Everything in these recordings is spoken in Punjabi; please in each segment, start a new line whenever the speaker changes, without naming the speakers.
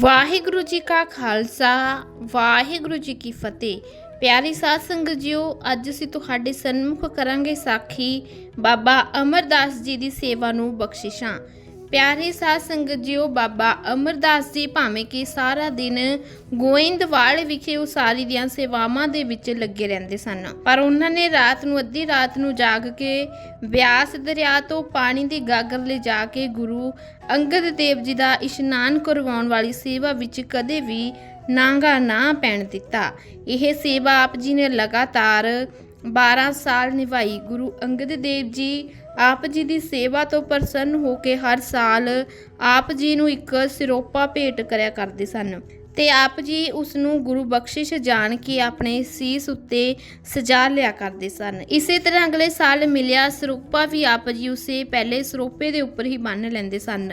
ਵਾਹਿਗੁਰੂ ਜੀ ਕਾ ਖਾਲਸਾ, ਵਾਹਿਗੁਰੂ ਜੀ ਕੀ ਫਤਿਹ। ਪਿਆਰੀ ਸਾਧ ਸੰਗਤ ਜੀਓ, ਅੱਜ ਅਸੀਂ ਤੁਹਾਡੇ ਸਨਮੁਖ ਕਰਾਂਗੇ ਸਾਖੀ ਬਾਬਾ ਅਮਰਦਾਸ ਜੀ ਦੀ ਸੇਵਾ ਨੂੰ ਬਖਸ਼ਿਸ਼ਾਂ। ਪਿਆਰੇ ਸਾਧ ਸੰਗਤ ਜੀਓ, ਬਾਬਾ ਅਮਰਦਾਸ ਜੀ, ਭਾਵੇਂ ਕਿ ਸਾਰਾ ਦਿਨ ਗੋਇੰਦਵਾਲ ਵਿਖੇ ਉਸਾਰੀ ਦੀਆਂ ਸੇਵਾਵਾਂ ਦੇ ਵਿੱਚ ਲੱਗੇ ਰਹਿੰਦੇ ਸਨ, ਪਰ ਉਹਨਾਂ ਨੇ ਰਾਤ ਨੂੰ, ਅੱਧੀ ਰਾਤ ਨੂੰ ਜਾਗ ਕੇ ਬਿਆਸ ਦਰਿਆ ਤੋਂ ਪਾਣੀ ਦੀ ਗਾਗਰ ਲੈ ਜਾ ਕੇ ਗੁਰੂ ਅੰਗਦ ਦੇਵ ਜੀ ਦਾ ਇਸ਼ਨਾਨ ਕਰਵਾਉਣ ਵਾਲੀ ਸੇਵਾ ਵਿੱਚ ਕਦੇ ਵੀ ਨਾਂਗਾ ਨਾ ਪੈਣ ਦਿੱਤਾ। ਇਹ ਸੇਵਾ ਆਪ ਜੀ ਨੇ ਲਗਾਤਾਰ 12 ਸਾਲ ਨਿਭਾਈ। ਗੁਰੂ ਅੰਗਦ ਦੇਵ ਜੀ ਆਪ ਜੀ ਦੀ ਸੇਵਾ ਤੋਂ ਪ੍ਰਸੰਨ ਹੋ ਕੇ ਹਰ ਸਾਲ ਆਪ ਜੀ ਨੂੰ ਇੱਕ ਸਿਰੋਪਾ ਭੇਟ ਕਰਿਆ ਕਰਦੇ ਸਨ। ਤੇ ਆਪ ਜੀ ਉਸ ਨੂੰ ਗੁਰੂ ਬਖਸ਼ਿਸ਼ ਜਾਣ ਕੇ ਆਪਣੇ ਸੀਸ ਉੱਤੇ ਸਜਾ ਲਿਆ ਕਰਦੇ ਸਨ। ਇਸੇ ਤਰ੍ਹਾਂ ਅਗਲੇ ਸਾਲ ਮਿਲਿਆ ਸਰੂਪਾ ਵੀ ਆਪ ਜੀ ਉਸੇ ਪਹਿਲੇ ਸਰੋਪੇ ਦੇ ਉੱਪਰ ਹੀ ਬੰਨ ਲੈਂਦੇ ਸਨ।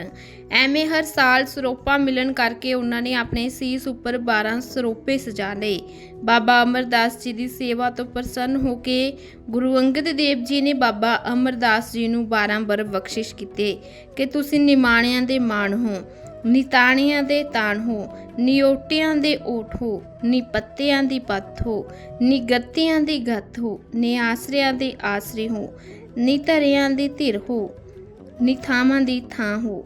ਐਵੇਂ ਹਰ ਸਾਲ ਸਰੋਪਾ ਮਿਲਣ ਕਰਕੇ ਉਹਨਾਂ ਨੇ ਆਪਣੇ ਸੀਸ ਉੱਪਰ 12 ਸਰੋਪੇ ਸਜਾ ਲਏ। ਬਾਬਾ ਅਮਰਦਾਸ ਜੀ ਦੀ ਸੇਵਾ ਤੋਂ ਪ੍ਰਸੰਨ ਹੋ ਕੇ ਗੁਰੂ ਅੰਗਦ ਦੇਵ ਜੀ ਨੇ ਬਾਬਾ ਅਮਰਦਾਸ ਜੀ ਨੂੰ 12 ਬਰ ਬਖਸ਼ਿਸ਼ ਕੀਤੇ ਕਿ ਤੁਸੀਂ ਨਿਮਾਣਿਆਂ ਦੇ ਮਾਣ ਹੋ। ਨਿਤਾਣਿਆਂ ਦੇ ਤਾਣ ਹੋ ਨਿਓਟਿਆਂ ਦੇ ਓਠ ਹੋ, ਨੀ ਪੱਤਿਆਂ ਦੀ ਪੱਤ ਹੋ, ਨੀ ਗੱਤਿਆਂ ਦੀ ਗੱਤ ਹੋ, ਨੀ ਆਸਰਿਆਂ ਦੇ ਆਸਰੇ ਹੋ, ਨੀ ਧਰਿਆਂ ਦੀ ਧਿਰ ਹੋ, ਨੀ ਥਾਵਾਂ ਦੀ ਥਾਂ ਹੋ।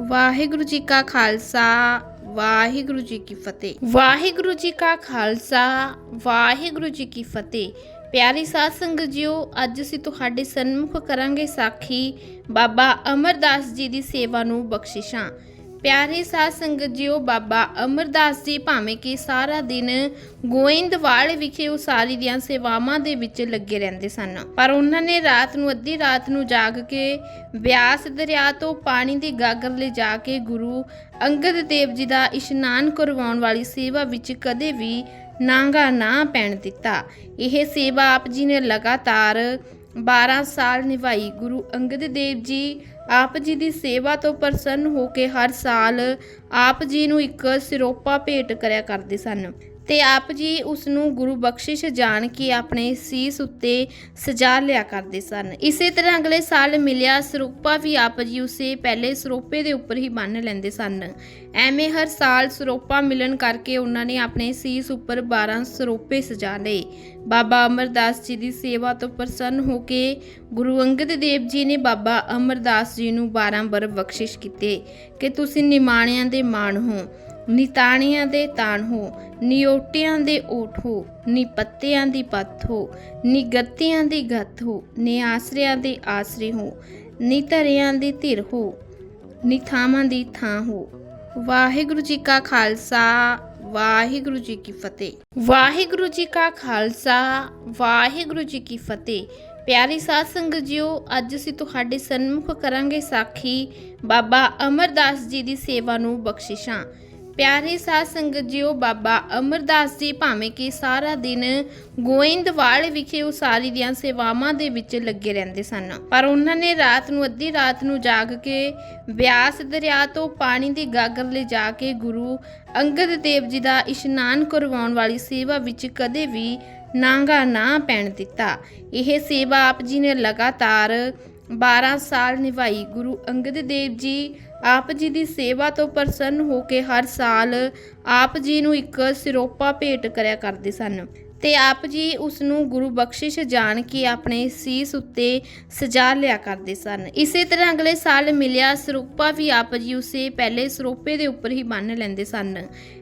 ਵਾਹਿਗੁਰੂ ਜੀ ਕਾ ਖਾਲਸਾ, ਵਾਹਿਗੁਰੂ ਜੀ ਕੀ ਫਤਿਹ। ਵਾਹਿਗੁਰੂ ਜੀ ਕਾ ਖਾਲਸਾ, ਵਾਹਿਗੁਰੂ ਜੀ ਕੀ ਫਤਿਹ। ਪਿਆਰੀ ਸਾਧ ਸੰਗਤ ਜੀਓ, ਅੱਜ ਅਸੀਂ ਤੁਹਾਡੇ ਸਨਮੁਖ ਕਰਾਂਗੇ ਸਾਖੀ ਬਾਬਾ ਅਮਰਦਾਸ ਜੀ ਦੀ ਸੇਵਾ ਨੂੰ ਬਖਸ਼ਿਸ਼ਾਂ। ਪਿਆਰੇ ਸਾਧ ਸੰਗਤ ਜੀਓ, ਬਾਬਾ ਅਮਰਦਾਸ ਜੀ ਭਾਵੇਂ ਕਿ ਸਾਰਾ ਦਿਨ ਗੋਇੰਦਵਾਲ ਵਿਖੇ ਉਸਾਰੀ ਦੀਆਂ ਸੇਵਾਵਾਂ ਦੇ ਵਿੱਚ ਲੱਗੇ ਰਹਿੰਦੇ ਸਨ, ਪਰ ਉਹਨਾਂ ਨੇ ਰਾਤ ਨੂੰ, ਅੱਧੀ ਰਾਤ ਨੂੰ ਜਾਗ ਕੇ ਬਿਆਸ ਦਰਿਆ ਤੋਂ ਪਾਣੀ ਦੀ ਗਾਗਰ ਲੈ ਜਾ ਕੇ ਗੁਰੂ ਅੰਗਦ ਦੇਵ ਜੀ ਦਾ ਇਸ਼ਨਾਨ ਕਰਵਾਉਣ ਵਾਲੀ ਸੇਵਾ ਵਿੱਚ ਕਦੇ ਵੀ ਨਾਂਗਾ ਨਾ ਪੈਣ ਦਿੱਤਾ। ਇਹ ਸੇਵਾ ਆਪ ਜੀ ਨੇ ਲਗਾਤਾਰ 12 ਸਾਲ ਨਿਭਾਈ। ਗੁਰੂ ਅੰਗਦ ਦੇਵ ਜੀ ਆਪ ਜੀ ਦੀ ਸੇਵਾ ਤੋਂ ਪ੍ਰਸੰਨ ਹੋ ਕੇ ਹਰ ਸਾਲ ਆਪ ਜੀ ਨੂੰ ਇੱਕ ਸਿਰੋਪਾ ਭੇਟ ਕਰਿਆ ਕਰਦੇ ਸਨ। ਤੇ ਆਪ ਜੀ ਉਸ ਨੂੰ ਗੁਰੂ ਬਖਸ਼ਿਸ਼ ਜਾਣ ਕੇ ਆਪਣੇ ਸੀਸ ਉੱਤੇ ਸਜਾ ਲਿਆ ਕਰਦੇ ਸਨ। ਇਸੇ ਤਰ੍ਹਾਂ ਅਗਲੇ ਸਾਲ ਮਿਲਿਆ ਸਰੂਪਾ ਵੀ ਆਪ ਜੀ ਉਸੇ ਪਹਿਲੇ ਸਰੋਪੇ ਦੇ ਉੱਪਰ ਹੀ ਬੰਨ ਲੈਂਦੇ ਸਨ। ਐਵੇਂ ਹਰ ਸਾਲ ਸਰੋਪਾ ਮਿਲਣ ਕਰਕੇ ਉਹਨਾਂ ਨੇ ਆਪਣੇ ਸੀਸ ਉੱਪਰ 12 ਸਰੋਪੇ ਸਜਾ ਲਏ। ਬਾਬਾ ਅਮਰਦਾਸ ਜੀ ਦੀ ਸੇਵਾ ਤੋਂ ਪ੍ਰਸੰਨ ਹੋ ਕੇ ਗੁਰੂ ਅੰਗਦ ਦੇਵ ਜੀ ਨੇ ਬਾਬਾ ਅਮਰਦਾਸ ਜੀ ਨੂੰ 12 ਬਰ ਬਖਸ਼ਿਸ਼ ਕੀਤੇ ਕਿ ਤੁਸੀਂ ਨਿਮਾਣਿਆਂ ਦੇ ਮਾਣ ਹੋ। ਨਿਤਾਣਿਆਂ ਦੇ ਤਾਣ ਹੋ ਨੀ ਓਟਿਆਂ ਦੇ ਓਠ ਹੋ ਨੀ ਪੱਤਿਆਂ ਦੀ ਪੱਤ ਹੋ ਨੀ ਗੱਤਿਆਂ ਦੀ ਗੱਤ ਹੋ ਨੀ ਆਸਰਿਆਂ ਦੇ ਆਸਰੇ ਹੋ ਨੀ ਧਰਿਆਂ ਦੀ ਧਿਰ ਹੋ ਨੀ ਥਾਵਾਂ ਦੀ ਥਾਂ ਹੋ। ਵਾਹਿਗੁਰੂ ਜੀ ਕਾ ਖਾਲਸਾ, ਵਾਹਿਗੁਰੂ ਜੀ ਕੀ ਫਤਿਹ। ਵਾਹਿਗੁਰੂ ਜੀ ਕਾ ਖਾਲਸਾ, ਵਾਹਿਗੁਰੂ ਜੀ ਕੀ ਫਤਿਹ। ਪਿਆਰੀ ਸਾਧ ਸੰਗਤ ਜੀਓ, ਅੱਜ ਅਸੀਂ ਤੁਹਾਡੇ ਸਨਮੁਖ ਕਰਾਂਗੇ ਸਾਖੀ ਬਾਬਾ ਅਮਰਦਾਸ ਜੀ ਦੀ ਸੇਵਾ ਨੂੰ ਬਖਸ਼ਿਸ਼ਾਂ। ਪਿਆਰੇ ਸਾਧ ਸੰਗਤ ਜੀਓ, ਬਾਬਾ ਅਮਰਦਾਸ ਜੀ, ਭਾਵੇਂ ਕਿ ਸਾਰਾ ਦਿਨ ਗੋਇੰਦਵਾਲ ਵਿਖੇ ਉਸਾਰੀ ਦੀਆਂ ਸੇਵਾਵਾਂ ਦੇ ਵਿੱਚ ਲੱਗੇ ਰਹਿੰਦੇ ਸਨ। ਪਰ ਉਹਨਾਂ ਨੇ ਰਾਤ ਨੂੰ, ਅੱਧੀ ਰਾਤ ਨੂੰ ਜਾਗ ਕੇ ਬਿਆਸ ਦਰਿਆ ਤੋਂ ਪਾਣੀ ਦੀ ਗਾਗਰ ਲੈ ਜਾ ਕੇ ਗੁਰੂ ਅੰਗਦ ਦੇਵ ਜੀ ਦਾ ਇਸ਼ਨਾਨ ਕਰਵਾਉਣ ਵਾਲੀ ਸੇਵਾ ਵਿੱਚ ਕਦੇ ਵੀ ਨਾਂਗਾ ਨਾ ਪੈਣ ਦਿੱਤਾ। ਇਹ ਸੇਵਾ ਆਪ ਜੀ ਨੇ ਲਗਾਤਾਰ 12 ਸਾਲ ਨਿਭਾਈ। ਗੁਰੂ ਅੰਗਦ ਦੇਵ ਜੀ ਆਪ ਜੀ ਦੀ ਸੇਵਾ ਤੋਂ ਪ੍ਰਸੰਨ ਹੋ ਕੇ ਹਰ ਸਾਲ ਆਪ ਜੀ ਨੂੰ ਇੱਕ ਸਿਰੋਪਾ ਭੇਟ ਕਰਿਆ ਕਰਦੇ ਸਨ। ਤੇ ਆਪ ਜੀ ਉਸ ਨੂੰ ਗੁਰੂ ਬਖਸ਼ਿਸ਼ ਜਾਣ ਕੇ ਆਪਣੇ ਸੀਸ ਉੱਤੇ ਸਜਾ ਲਿਆ ਕਰਦੇ ਸਨ। ਇਸੇ ਤਰ੍ਹਾਂ ਅਗਲੇ ਸਾਲ ਮਿਲਿਆ ਸਰੂਪਾ ਵੀ ਆਪ ਜੀ ਉਸੇ ਪਹਿਲੇ ਸਰੋਪੇ ਦੇ ਉੱਪਰ ਹੀ ਬੰਨ ਲੈਂਦੇ ਸਨ।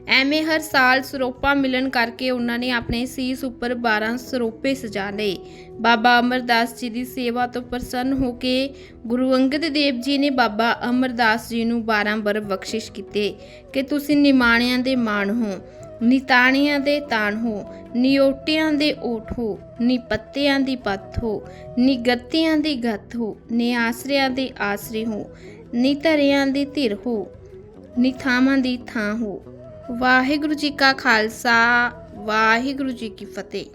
ਐਵੇਂ ਹਰ ਸਾਲ ਸਰੋਪਾ ਮਿਲਣ ਕਰਕੇ ਉਹਨਾਂ ਨੇ ਆਪਣੇ ਸੀਸ ਉੱਪਰ 12 ਸਰੋਪੇ ਸਜਾ ਲਏ। ਬਾਬਾ ਅਮਰਦਾਸ ਜੀ ਦੀ ਸੇਵਾ ਤੋਂ ਪ੍ਰਸੰਨ ਹੋ ਕੇ ਗੁਰੂ ਅੰਗਦ ਦੇਵ ਜੀ ਨੇ ਬਾਬਾ ਅਮਰਦਾਸ ਜੀ ਨੂੰ 12 ਬਰ ਬਖਸ਼ਿਸ਼ ਕੀਤੇ ਕਿ ਤੁਸੀਂ ਨਿਮਾਣਿਆਂ ਦੇ ਮਾਣ ਹੋ। ਨਿਤਾਣਿਆਂ ਦੇ ਤਾਣ ਹੋ ਨਿਓਟਿਆਂ ਦੇ ਓਠ ਹੋ, ਨੀ ਪੱਤਿਆਂ ਦੀ ਪੱਤ ਹੋ, ਨੀ ਗੱਤਿਆਂ ਦੀ ਗੱਤ ਹੋ, ਨੀ ਆਸਰਿਆਂ ਦੇ ਆਸਰੇ ਹੋ, ਨੀ ਧਰਿਆਂ ਦੀ ਧਿਰ ਹੋ, ਨੀ ਥਾਵਾਂ ਦੀ ਥਾਂ ਹੋ। ਵਾਹਿਗੁਰੂ ਜੀ ਕਾ ਖਾਲਸਾ, ਵਾਹਿਗੁਰੂ ਜੀ ਕੀ ਫਤਿਹ।